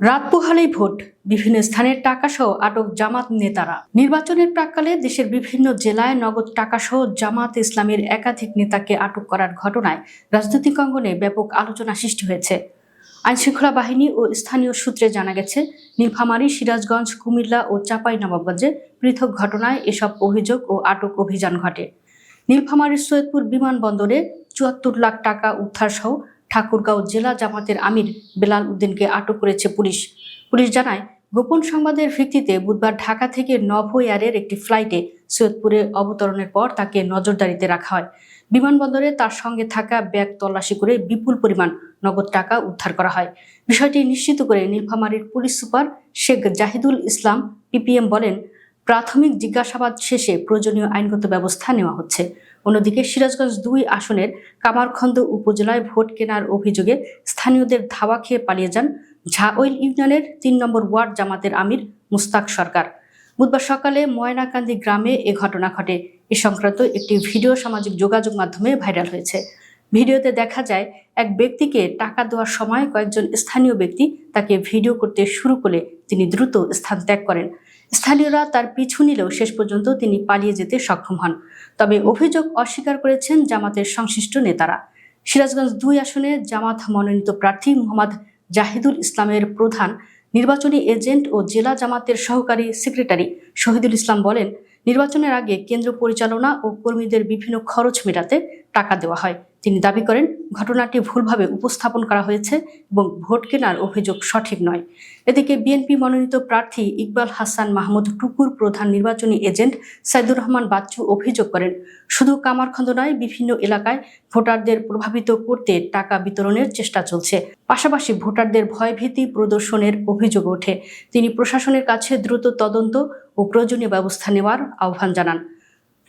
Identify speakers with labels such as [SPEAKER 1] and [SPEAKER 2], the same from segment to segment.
[SPEAKER 1] রাত পোহালেই ভোট, বিভিন্ন স্থানের টাকাসহ আটক জামাত নেতারা। নির্বাচনের প্রাককালে দেশের বিভিন্ন জেলায় নগদ টাকাসহ জামাত ইসলামের একাধিক নেতাকে আটক করার ঘটনায় রাজনৈতিক অঙ্গনে ব্যাপক আলোচনা সৃষ্টি হয়েছে। আইনশৃঙ্খলা বাহিনী ও স্থানীয় সূত্রে জানা গেছে, নীলফামারী, সিরাজগঞ্জ, কুমিল্লা ও চাপাই নবাবগঞ্জে পৃথক ঘটনায় এসব অভিযোগ ও আটক অভিযান ঘটে। নীলফামারীর সৈয়দপুর বিমানবন্দরে চুয়াত্তর লাখ টাকা উদ্ধার সহ ঠাকুরগাঁও জেলা জামাতের আমির বেলাল উদ্দিনকে আটক করেছে পুলিশ। পুলিশ জানায়, গোপন সংবাদের ভিত্তিতে বুধবার ঢাকা থেকে নভো এয়ারের একটি ফ্লাইটে সৈয়দপুরে অবতরণের পর তাকে নজরদারিতে রাখা হয়। বিমানবন্দরে তার সঙ্গে থাকা ব্যাগ তল্লাশি করে বিপুল পরিমাণ নগদ টাকা উদ্ধার করা হয়। বিষয়টি নিশ্চিত করে নীলফামারীর police super Sheikh Zahidul Islam, PPM বলেন প্রাথমিক জিজ্ঞাসাবাদ শেষে প্রয়োজনীয় আইনগত ব্যবস্থা নেওয়া হচ্ছে। অন্যদিকে সিরাজগঞ্জ দুই আসনের কামারখন্দ উপজেলায় ভোট কেনার অভিযোগে স্থানীয়দের ধাওয়া খেয়ে পালিয়ে যান ঝাওইল ইউনিয়নের তিন নম্বর ওয়ার্ড জামাতের আমির মুস্তাক সরকার। বুধবার সকালে ময়নাকান্দি গ্রামে এ ঘটনা ঘটে। এ সংক্রান্ত একটি ভিডিও সামাজিক যোগাযোগ মাধ্যমে ভাইরাল হয়েছে। ভিডিওতে দেখা যায়, এক ব্যক্তিকে টাকা দেওয়ার সময় কয়েকজন স্থানীয় ব্যক্তি তাকে ভিডিও করতে শুরু করলে তিনি দ্রুত স্থান ত্যাগ করেন। স্থানীয়রা তার পিছু নিলেও শেষ পর্যন্ত তিনি পালিয়ে যেতে সক্ষম হন। তবে অভিযোগ অস্বীকার করেছেন জামাতের সংশ্লিষ্ট নেতারা। সিরাজগঞ্জ দুই আসনে জামাত মনোনীত প্রার্থী মোহাম্মদ জাহিদুল ইসলামের প্রধান নির্বাচনী এজেন্ট ও জেলা জামাতের সহকারী সেক্রেটারি শহীদুল ইসলাম বলেন, নির্বাচনের আগে কেন্দ্র পরিচালনা ও কর্মীদের বিভিন্ন খরচ মেটাতে টাকা দেওয়া হয়। তিনি দাবি করেন, ঘটনাটি ভুলভাবে উপস্থাপন করা হয়েছে এবং ভোট কেনার অভিযোগ সঠিক নয়। এদিকে বিএনপি মনোনীত প্রার্থী ইকবাল হাসান মাহমুদ টুকুর প্রধান নির্বাচনী এজেন্ট সাইদুর রহমান বাচ্চু অভিযোগ করেন, শুধু কামারখন্দ নয়, বিভিন্ন এলাকায় ভোটারদের প্রভাবিত করতে টাকা বিতরণের চেষ্টা চলছে। পাশাপাশি ভোটারদের ভয়ভীতি প্রদর্শনের অভিযোগ ওঠে। তিনি প্রশাসনের কাছে দ্রুত তদন্ত ও প্রয়োজনীয় ব্যবস্থা নেওয়ার আহ্বান জানান।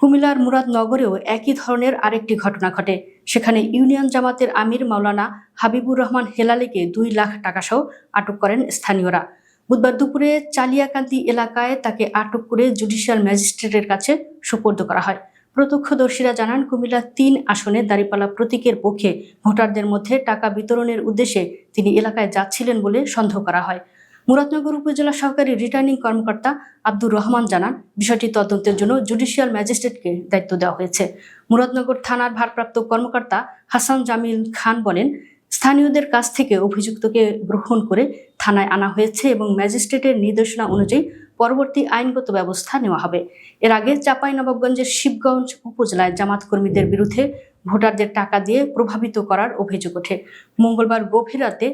[SPEAKER 1] কুমিল্লার মুরাদনগরেও একই ধরনের আরেকটি ঘটনা ঘটে। সেখানে ইউনিয়ন জামাতের আমির মাওলানা হাবিবুর রহমান হেলালিকে দুই লাখ টাকা সহ আটক করেন স্থানীয়রা। বুধবার দুপুরে চালিয়াকান্দি এলাকায় তাকে আটক করে জুডিশিয়াল ম্যাজিস্ট্রেটের কাছে সুপর্দ করা হয়। প্রত্যক্ষদর্শীরা জানান কুমিল্লা তিন আসনে দাঁড়িপালা প্রতীকের পক্ষে ভোটারদের মধ্যে টাকা বিতরণের উদ্দেশ্যে তিনি এলাকায় যাচ্ছিলেন বলে সন্দেহ করা হয়। মুরাদনগর উপজেলা সহকারী রিটার্নিং কর্মকর্তা আব্দুর রহমান জানান, বিষয়টি তদন্তের জন্য জুডিশিয়াল ম্যাজিস্ট্রেটকে দায়িত্ব দেওয়া হয়েছে। মুরাদনগর থানার ভারপ্রাপ্ত কর্মকর্তা হাসান জামিল খান বলেন, স্থানীয়দের কাছ থেকে অভিযুক্তকে গ্রহণ করে থানায় আনা হয়েছে এবং ম্যাজিস্ট্রেটের নির্দেশনা অনুযায়ী পরবর্তী আইনগত ব্যবস্থা নেওয়া হবে। এর আগে চাঁপাইনবাবগঞ্জের শিবগঞ্জ উপজেলায় জামাত কর্মীদের বিরুদ্ধে ভোটারদের টাকা দিয়ে প্রভাবিত করার অভিযোগ ওঠে। মঙ্গলবার গভীর রাতে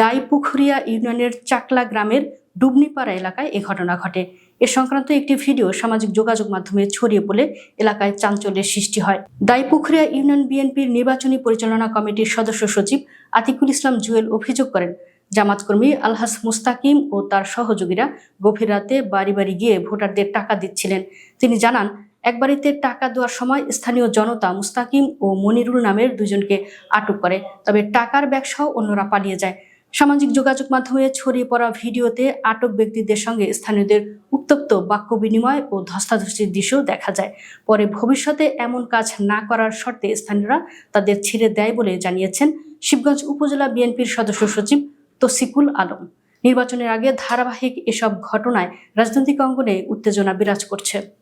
[SPEAKER 1] দাইপুখুরিয়া ইউনিয়নের চাকলা গ্রামের ডুবনিপাড়া এলাকায় এ ঘটনা ঘটে। এ সংক্রান্ত একটি ভিডিও সামাজিক যোগাযোগ মাধ্যমে ছড়িয়ে পড়লে এলাকায় চাঞ্চল্যের সৃষ্টি হয়। দাইপুখুরিয়া ইউনিয়ন বিএনপির নির্বাচনী পরিচালনা কমিটির সদস্য সচিব আতিকুল ইসলাম জুয়েল অভিযোগ করেন জামাত কর্মী আলহাস মুস্তাকিম ও তার সহযোগীরা গভীর রাতে বাড়ি বাড়ি গিয়ে ভোটারদের টাকা দিচ্ছিলেন। তিনি জানান এক বাড়িতে টাকা দেওয়ার সময় স্থানীয় জনতা মুস্তাকিম ও মনিরুল নামের দুজনকে আটক করে। তবে টাকার ব্যাগসহ অন্যরা পালিয়ে যায়। সামাজিক যোগাযোগ মাধ্যমে ছড়িয়ে পড়া ভিডিওতে আটক ব্যক্তিদের সঙ্গে স্থানীয়দের উত্তপ্ত বাক্য বিনিময় ও ধস্তাধস্তির দৃশ্য দেখা যায়। পরে ভবিষ্যতে এমন কাজ না করার শর্তে স্থানীয়রা তাদের ছেড়ে দেয় বলে জানিয়েছেন শিবগঞ্জ উপজেলা বিএনপির সদস্য সচিব তসিকুল আলম। নির্বাচনের আগে ধারাবাহিক এসব ঘটনায় রাজনৈতিক অঙ্গনে উত্তেজনা বিরাজ করছে।